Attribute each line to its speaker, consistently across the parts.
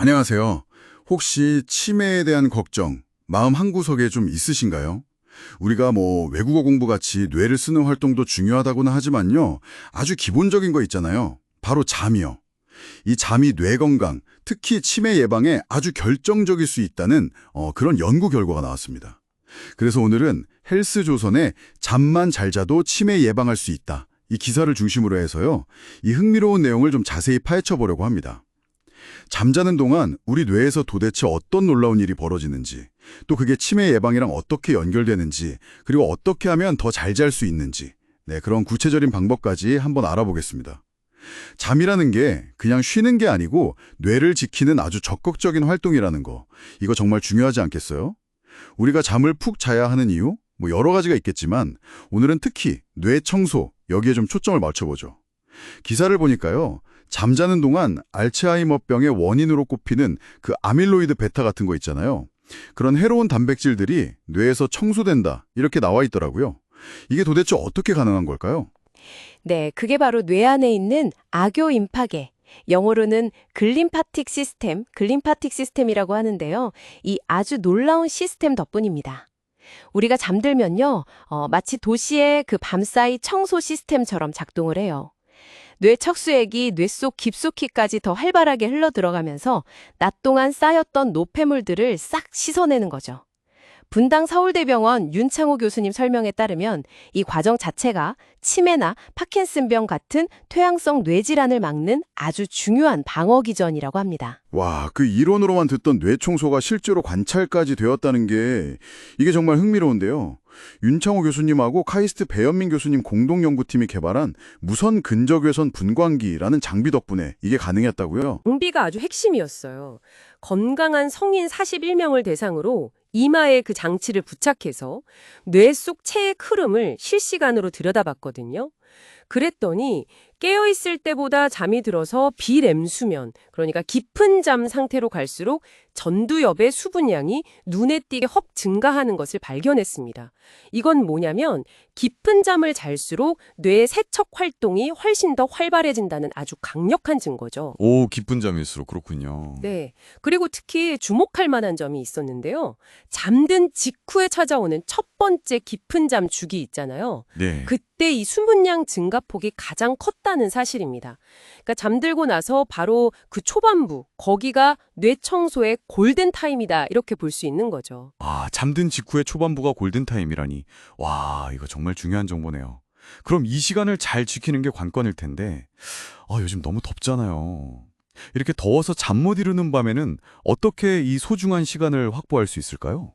Speaker 1: 안녕하세요. 혹시 치매에 대한 걱정, 마음 한구석에 좀 있으신가요? 우리가 뭐 외국어 공부 같이 뇌를 쓰는 활동도 중요하다고는 하지만요. 아주 기본적인 거 있잖아요. 바로 잠이요. 이 잠이 뇌 건강, 특히 치매 예방에 아주 결정적일 수 있다는 어, 그런 연구 결과가 나왔습니다. 그래서 오늘은 헬스조선에 잠만 잘 자도 치매 예방할 수 있다. 이 기사를 중심으로 해서요. 이 흥미로운 내용을 좀 자세히 파헤쳐 보려고 합니다. 잠자는 동안 우리 뇌에서 도대체 어떤 놀라운 일이 벌어지는지, 또 그게 치매 예방이랑 어떻게 연결되는지, 그리고 어떻게 하면 더 잘 잘 수 있는지, 네, 그런 구체적인 방법까지 한번 알아보겠습니다. 잠이라는 게 그냥 쉬는 게 아니고 뇌를 지키는 아주 적극적인 활동이라는 거, 이거 정말 중요하지 않겠어요? 우리가 잠을 푹 자야 하는 이유? 뭐 여러 가지가 있겠지만 오늘은 특히 뇌 청소, 여기에 좀 초점을 맞춰보죠. 기사를 보니까요. 잠자는 동안 알츠하이머병의 원인으로 꼽히는 그 아밀로이드 베타 같은 거 있잖아요. 그런 해로운 단백질들이 뇌에서 청소된다 이렇게 나와 있더라고요. 이게 도대체 어떻게 가능한 걸까요?
Speaker 2: 네, 그게 바로 뇌 안에 있는 악요임파계, 영어로는 글림파틱 시스템, 글림파틱 시스템이라고 하는데요. 이 아주 놀라운 시스템 덕분입니다. 우리가 잠들면요, 어, 마치 도시의 그 밤사이 청소 시스템처럼 작동을 해요. 뇌 척수액이 뇌 속 깊숙이까지 더 활발하게 흘러 들어가면서 낮 동안 쌓였던 노폐물들을 싹 씻어내는 거죠. 분당 서울대병원 윤창호 교수님 설명에 따르면 이 과정 자체가 치매나 파킨슨병 같은 퇴행성 뇌질환을 막는 아주 중요한 방어 기전이라고 합니다.
Speaker 1: 와, 그 이론으로만 듣던 뇌 청소가 실제로 관찰까지 되었다는 게 이게 정말 흥미로운데요. 윤창호 교수님하고 카이스트 배현민 교수님 공동 연구팀이 개발한 무선 근적외선 분광기라는 장비 덕분에 이게 가능했다고요.
Speaker 3: 장비가 아주 핵심이었어요. 건강한 성인 41명을 대상으로 이마에 그 장치를 부착해서 뇌 속 체의 흐름을 실시간으로 들여다봤거든요. 그랬더니 깨어있을 때보다 잠이 들어서 비렘 수면, 그러니까 깊은 잠 상태로 갈수록 전두엽의 수분량이 눈에 띄게 헉 증가하는 것을 발견했습니다. 이건 뭐냐면 깊은 잠을 잘수록 뇌의 세척 활동이 훨씬 더 활발해진다는 아주 강력한 증거죠.
Speaker 4: 오, 기쁜 잠일수록 그렇군요.
Speaker 3: 네. 그리고 특히 주목할 만한 점이 있었는데요. 잠든 직후에 찾아오는 첫 번째 깊은 잠 주기 있잖아요.
Speaker 4: 네.
Speaker 3: 그때 이 수분량 증가폭이 가장 컸다는 사실입니다. 그러니까 잠들고 나서 바로 그 초반부, 거기가 뇌 청소의 골든 타임이다 이렇게 볼 수 있는 거죠.
Speaker 4: 아, 잠든 직후의 초반부가 골든 타임이라니. 와, 이거 정말 중요한 정보네요. 그럼 이 시간을 잘 지키는 게 관건일 텐데, 아, 요즘 너무 덥잖아요. 이렇게 더워서 잠 못 이루는 밤에는 어떻게 이 소중한 시간을 확보할 수 있을까요?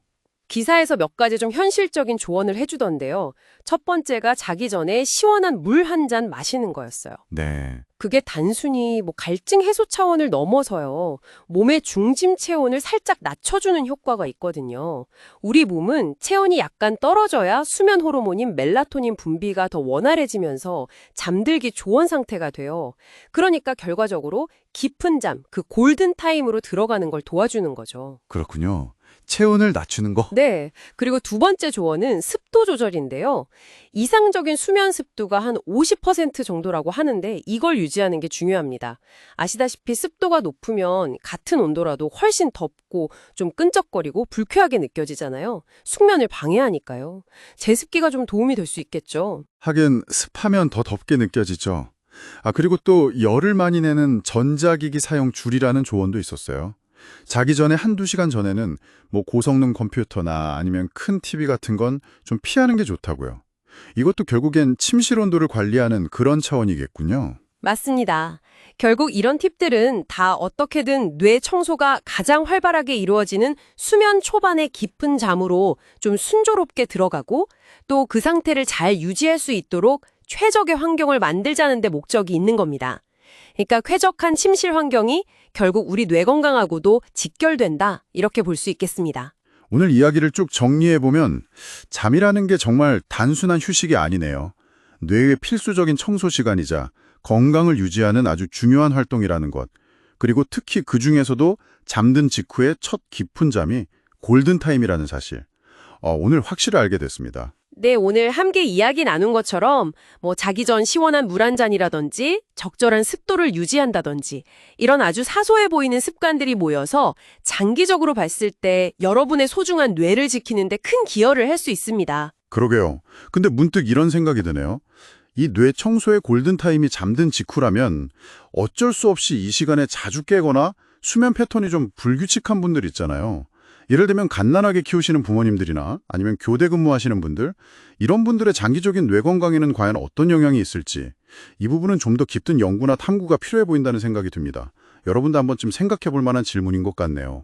Speaker 3: 기사에서 몇 가지 좀 현실적인 조언을 해주던데요. 첫 번째가 자기 전에 시원한 물 한 잔 마시는 거였어요.
Speaker 4: 네.
Speaker 3: 그게 단순히 뭐 갈증 해소 차원을 넘어서요. 몸의 중심 체온을 살짝 낮춰주는 효과가 있거든요. 우리 몸은 체온이 약간 떨어져야 수면 호르몬인 멜라토닌 분비가 더 원활해지면서 잠들기 좋은 상태가 돼요. 그러니까 결과적으로 깊은 잠, 그 골든 타임으로 들어가는 걸 도와주는 거죠.
Speaker 4: 그렇군요. 체온을 낮추는 거?
Speaker 3: 네. 그리고 두 번째 조언은 습도 조절인데요. 이상적인 수면 습도가 한 50% 정도라고 하는데 이걸 유지하는 게 중요합니다. 아시다시피 습도가 높으면 같은 온도라도 훨씬 덥고 좀 끈적거리고 불쾌하게 느껴지잖아요. 숙면을 방해하니까요. 제습기가 좀 도움이 될 수 있겠죠.
Speaker 1: 하긴 습하면 더 덥게 느껴지죠. 아, 그리고 또 열을 많이 내는 전자기기 사용 줄이라는 조언도 있었어요. 자기 전에 한두 시간 전에는 뭐 고성능 컴퓨터나 아니면 큰 TV 같은 건 좀 피하는 게 좋다고요. 이것도 결국엔 침실 온도를 관리하는 그런 차원이겠군요.
Speaker 3: 맞습니다. 결국 이런 팁들은 다 어떻게든 뇌 청소가 가장 활발하게 이루어지는 수면 초반의 깊은 잠으로 좀 순조롭게 들어가고 또 그 상태를 잘 유지할 수 있도록 최적의 환경을 만들자는 데 목적이 있는 겁니다. 그러니까 쾌적한 침실 환경이 결국 우리 뇌 건강하고도 직결된다 이렇게 볼 수 있겠습니다.
Speaker 1: 오늘 이야기를 쭉 정리해보면 잠이라는 게 정말 단순한 휴식이 아니네요. 뇌의 필수적인 청소 시간이자 건강을 유지하는 아주 중요한 활동이라는 것. 그리고 특히 그 중에서도 잠든 직후의 첫 깊은 잠이 골든타임이라는 사실. 어, 오늘 확실히 알게 됐습니다.
Speaker 3: 네, 오늘 함께 이야기 나눈 것처럼 뭐 자기 전 시원한 물 한 잔이라든지 적절한 습도를 유지한다든지 이런 아주 사소해 보이는 습관들이 모여서 장기적으로 봤을 때 여러분의 소중한 뇌를 지키는 데 큰 기여를 할 수 있습니다.
Speaker 1: 그러게요. 근데 문득 이런 생각이 드네요. 이 뇌 청소의 골든타임이 잠든 직후라면 어쩔 수 없이 이 시간에 자주 깨거나 수면 패턴이 좀 불규칙한 분들 있잖아요. 예를 들면 갓난아기 키우시는 부모님들이나 아니면 교대 근무하시는 분들, 이런 분들의 장기적인 뇌 건강에는 과연 어떤 영향이 있을지 이 부분은 좀 더 깊은 연구나 탐구가 필요해 보인다는 생각이 듭니다. 여러분도 한번쯤 생각해 볼 만한 질문인 것 같네요.